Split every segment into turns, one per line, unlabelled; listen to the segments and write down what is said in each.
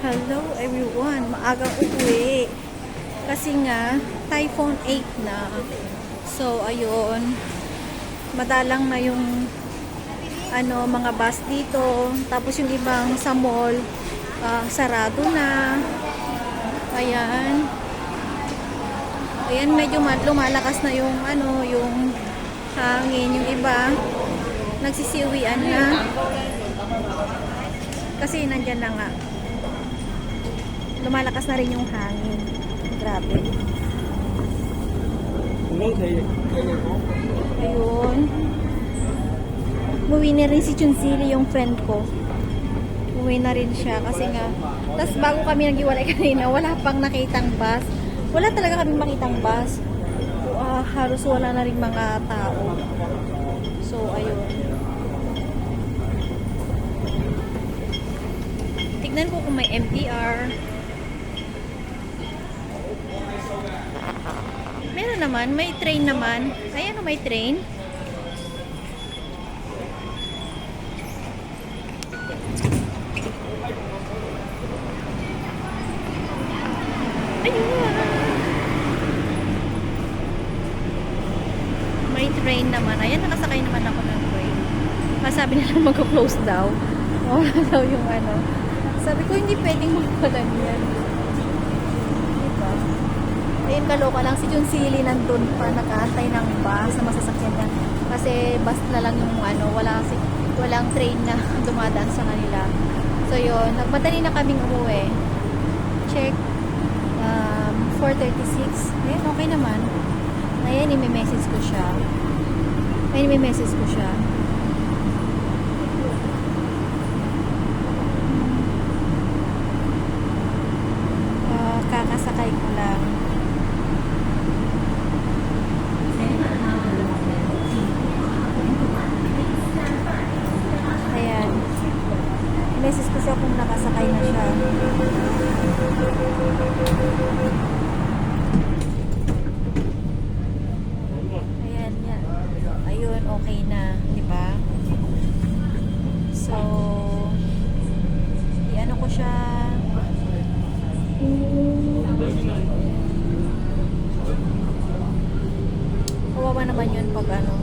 Hello everyone, maagang uwi. Kasi nga, Typhoon 8 na. So, ayun. Madalang na yung ano, mga bus dito. Tapos yung ibang sa mall, ah, sarado na. Ayan. Ayan, medyo ma- lumalakas na yung ano, yung hangin. Yung iba, nagsisiwian na. Kasi nandyan na nga. Lumalakas na rin yung hangin. Grabe. Ayun. Umuwi na rin si Chunsili, yung friend ko. Umuwi na rin siya kasi nga. Tapos bago kami naghiwalay kanina, wala pang nakitang bus. Wala talaga kami makitang bus. Ah, halos wala na rin mga tao. So, ayun. Tignan ko kung may MTR. Meron naman, may train naman. Ayan o, may train. Ayun. May train naman. Ayan, nakasakay naman ako ng train. Ah, sabi nila mag-close daw. Wala daw yung ano. Sabi ko, hindi pwedeng magpalan yan. Ayun, kaloka lang. Si Jun Sili nandun pa, nakaantay ng bus sa masasakyan niya. Kasi bus na lang yung ano, wala kasi, walang train na dumadaan sa kanila. So yun, nagmadali na kaming umuwi. Check. Um, 4.36. Ayun, okay naman. Ayan, i-message ko siya. Ayun, i-message ko siya. Ah, kakasakay ko lang. Ayan. Message ko siya kung nakasakay na siya. Ayan, yan. Ayun, okay na. Di ba? So, i-ano ko siya. Kawawa naman yun pag ano.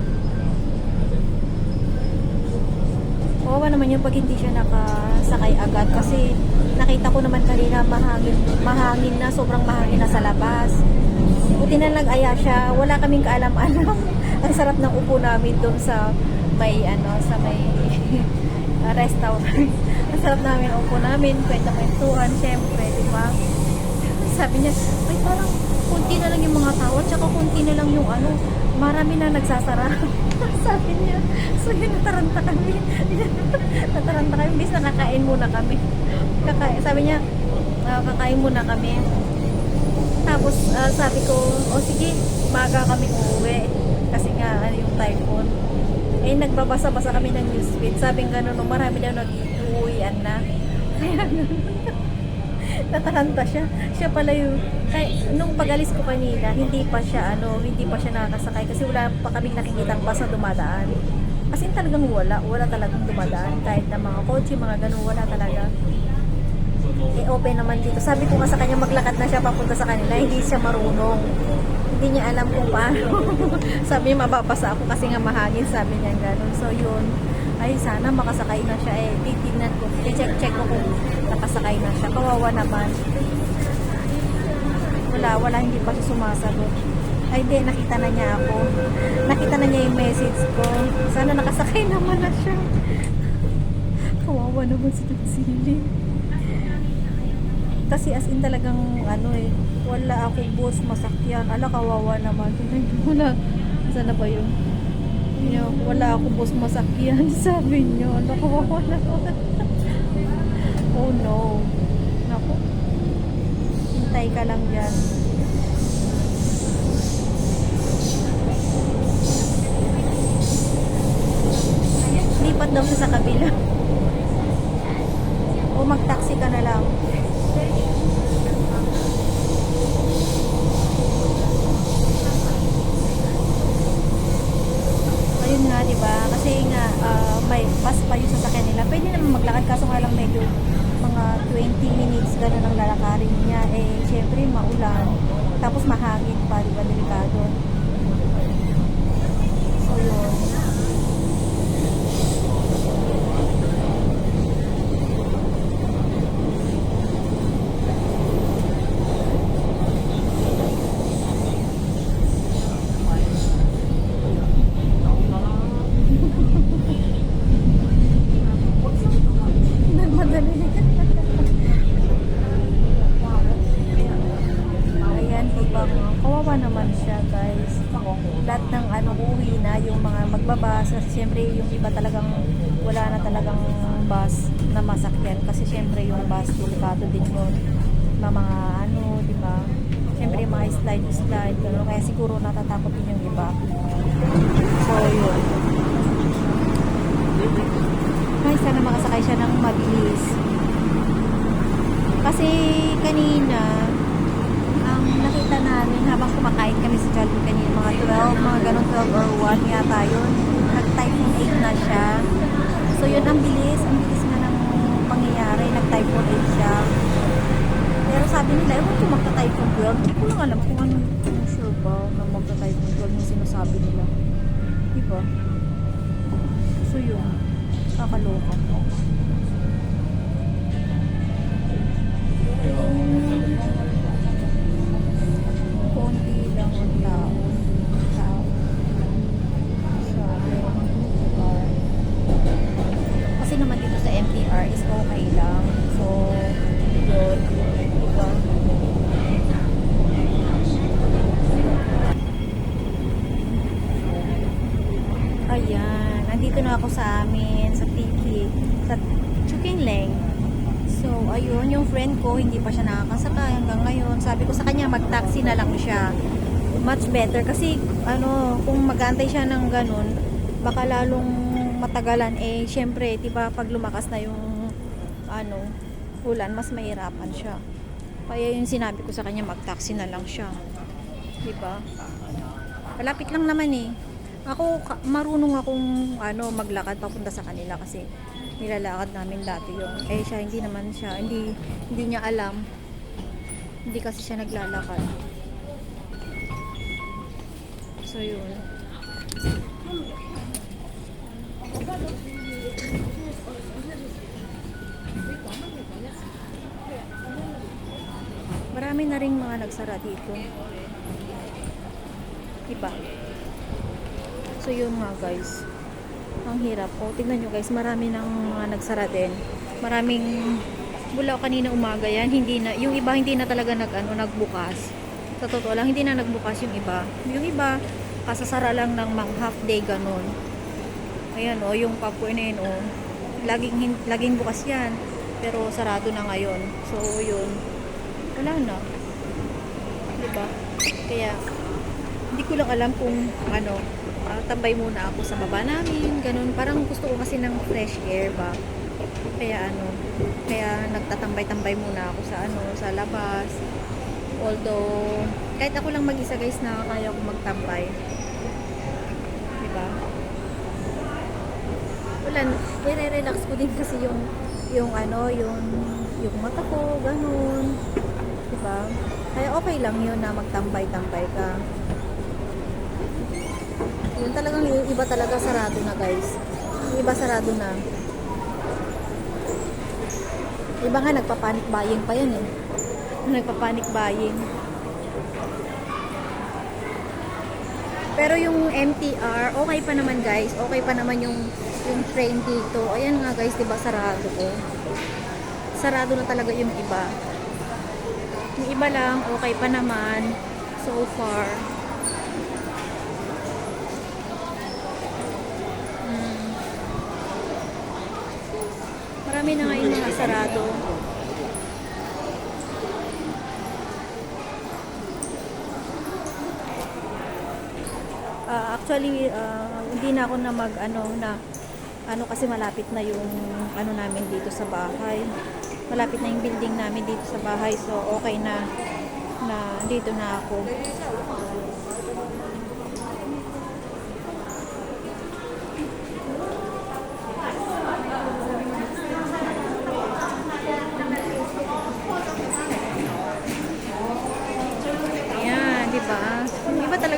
Kawawa naman yun pag hindi siya nakasakay agad kasi nakita ko naman kanina mahangin, mahangin na, sobrang mahangin na sa labas. Buti na nag-aya siya, wala kaming kaalam-alam. Ang sarap ng upo namin doon sa may ano, sa may restaurant. Ang sarap namin upo namin, kwenta-kwentuhan, syempre, di ba? Sabi niya, ay parang kunti na lang yung mga tao, tsaka kunti na lang yung ano, marami na nagsasara. Sabi niya, so yun, nataranta kami. nataranta kami, bis nakakain muna kami. Kakain, sabi niya, "Ah, kakain muna kami. Tapos ah, sabi ko, o sige, maga kami uuwi. Kasi nga, ano yung typhoon. Eh, nagbabasa-basa kami ng newsfeed. Sabi nga no, marami daw nag-uwian na. Kaya nataranta siya. Siya pala yung, kay, nung pagalis ko kanina, hindi pa siya, ano, hindi pa siya nakakasakay kasi wala pa kaming nakikitang bus na dumadaan. As in talagang wala, wala talagang dumadaan. Kahit na mga kotse, mga ganun, wala talaga. Eh, open naman dito. Sabi ko nga sa kanya, maglakad na siya papunta sa kanila. Hindi siya marunong. Hindi niya alam kung paano. sabi niya, mababasa ako kasi nga mahangin. Sabi niya ganun. So, yun. Ay, sana makasakay na siya. Eh, titignan ko. I-check-check ko kung nakasakay na siya. Kawawa naman. Wala, wala. Hindi pa siya sumasagot. Ay, di. Nakita na niya ako. Nakita na niya yung message ko. Sana nakasakay naman na siya. Kawawa naman si Tagsili. Kasi as in talagang ano eh, wala ako boss masakyan. Ala kawawa naman. Wala. Sana ba yun? Niyo, wala ako boss masakyan. Sabi niyo, ala kawawa naman. oh no. Naku. Hintay ka lang dyan. Lipat daw siya sa kabila. O mag-taxi ka na lang. Ayun nga, di ba? Kasi nga, ah, may bus pa yung sasakyan nila. Pwede naman maglakad kaso nga lang medyo mga mga 20 minutes gano'n ang lalakarin niya. Eh, syempre, maulan. Tapos mahangin pa, di ba, delikado. So, yun. Nagmadali. Ayan, ibang kawawa naman siya guys. Lahat ng ano uwi na yung mga magbabas. At syempre yung iba talagang wala na talagang bus na masakyan. Kasi syempre yung bus delikado din yun. Na mga ano, di ba? Syempre yung mga slide-slide. Gano'n. Kaya siguro natatakot din yung iba. So yun. Ay, sana makasakay siya ng mabilis. Kasi kanina, ang nakita namin habang kumakain kami sa Jollibee kanina, mga 12, mga ganun 12 or 1 yata yun. Nag-typhoon 8 na siya. So yun, ang bilis. Ang bilis nga ng pangyayari. Nag-typhoon 8 siya. Pero sabi nila, ewan ko magta-typhoon 12. Hindi ko lang alam kung ano, kung sure ba na magta-typhoon 12 yung sinasabi nila. Diba? So yun, kakaloka. Ako sa amin, sa Tiki, sa Chukinleng. So, ayun, yung friend ko, hindi pa siya nakakasakay hanggang ngayon. Sabi ko sa kanya, mag-taxi na lang siya. Much better. Kasi, ano, kung mag-antay siya ng ganun, baka lalong matagalan. Eh, syempre, di ba, pag lumakas na yung, ano, ulan, mas mahirapan siya. Kaya yung sinabi ko sa kanya, mag-taxi na lang siya. Di ba? Malapit lang naman eh. Ako, marunong akong ano, maglakad papunta sa kanila kasi nilalakad namin dati yun. Eh siya, hindi naman siya, hindi, hindi niya alam. Hindi kasi siya naglalakad. So yun. Marami na rin mga nagsara dito. Diba? So yun nga guys. Ang hirap. O tingnan nyo guys, marami nang mga nagsara din. Maraming mula kanina umaga yan, hindi na, yung iba hindi na talaga nag, ano, nagbukas. Sa totoo lang, hindi na nagbukas yung iba. Yung iba, kasasara lang ng mga half day ganun. Ayan o, yung papoy na yun o. Laging, laging bukas yan. Pero sarado na ngayon. So yun, wala na. Diba? Kaya, hindi ko lang alam kung ano, tambay muna ako sa baba namin, ganun. Parang gusto ko kasi ng fresh air ba. Kaya ano, kaya nagtatambay-tambay muna ako sa ano, sa labas. Although, kahit ako lang mag-isa guys, nakakaya ko magtambay. Diba? Wala, i-relax ko din kasi yung yung ano, yung yung mata ko, ganun. Diba? Kaya okay lang yun na magtambay-tambay ka. Yun talagang yung iba talaga sarado na guys. Yung iba sarado na. Iba nga nagpa-panic buying pa yan eh. Nagpa-panic buying. Pero yung MTR, okay pa naman guys. Okay pa naman yung yung train dito. Ayan nga guys, 'di ba sarado ko. Sarado na talaga yung iba. Yung iba lang, okay pa naman so far. Marami na ngayon mga sarado. Ah, actually, ah, hindi na ako na mag ano na ano kasi malapit na yung ano namin dito sa bahay. Malapit na yung building namin dito sa bahay. So okay na na dito na ako.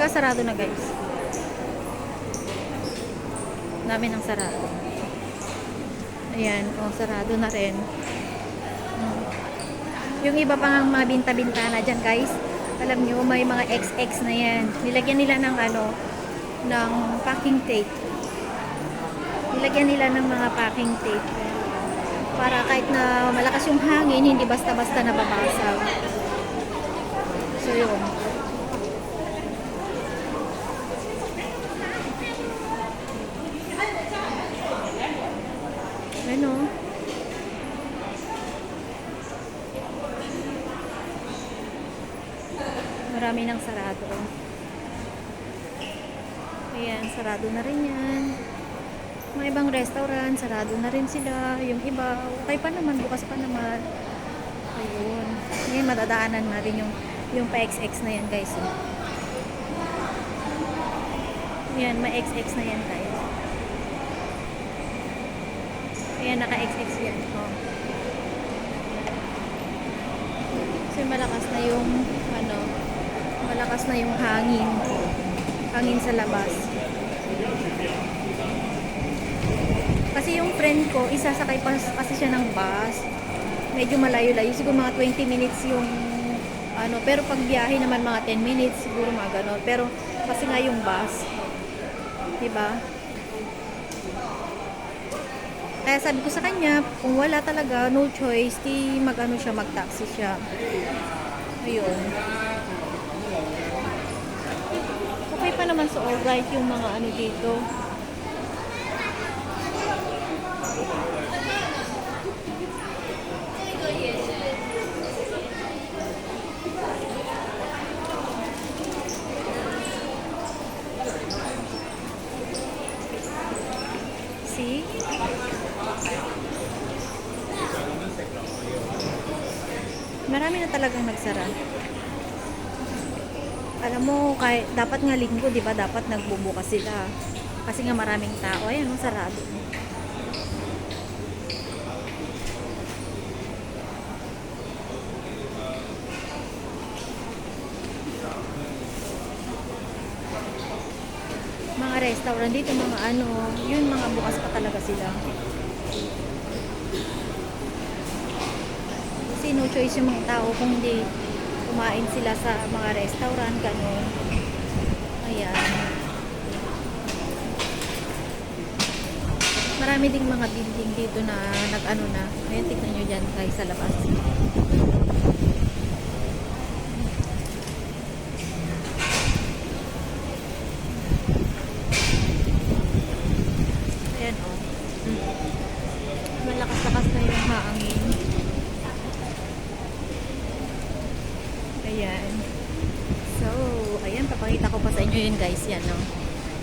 Sarado na guys. Dami ng sarado. Ayan, oh, sarado na rin. Hmm. Yung iba pang ang mga binta-bintana dyan guys, alam nyo, may mga XX na yan. Nilagyan nila ng ano, ng packing tape. Nilagyan nila ng mga packing tape. Para kahit na malakas yung hangin, hindi basta-basta nababasag. So yun. Ano? Marami ng sarado. Ayan, sarado na rin yan. Mga ibang restaurant, sarado na rin sila. Yung iba, okay pa naman, bukas pa naman. Ayun. Ngayon, madadaanan na rin yung, yung pa-XX na yan, guys. oh. Yan, ma-XX na yan, guys. Ayan, naka-XX yan. Oh. Kasi malakas na yung, ano, malakas na yung hangin. Hangin sa labas. Kasi yung friend ko, isasakay pa kasi siya ng bus. Medyo malayo-layo. Siguro mga 20 minutes yung ano. Pero pag biyahe naman mga 10 minutes, siguro mga ganon. Pero kasi nga yung bus. Diba? Kaya sabi ko sa kanya, kung wala talaga, no choice, di mag-ano siya, mag-taxi siya. Ayun. Okay pa naman sa alright yung mga ano dito. See? Marami na talagang nagsara. Alam mo, kahit, dapat nga linggo, di ba? Dapat nagbubukas sila. Kasi nga maraming tao. Ayan, ang sarado. Mga restaurant dito, mga ano, yun, mga bukas pa talaga sila. Kasi no choice yung mga tao kung hindi kumain sila sa mga restaurant, ganun. Ayan. Marami ding mga building dito na nag-ano na. Ayan, tignan nyo dyan guys sa labas. Ayan o. Oh. Malakas-lakas na yung hangin. Ayan. So, ayan, papakita ko pa sa inyo yun guys. Yan, no?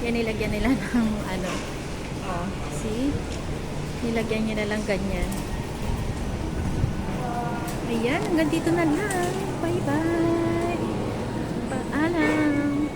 Yan, nilagyan nila ng ano. Oh, see? Nilagyan niya na lang ganyan. Ayan, hanggang dito na lang. Bye-bye. Paalam.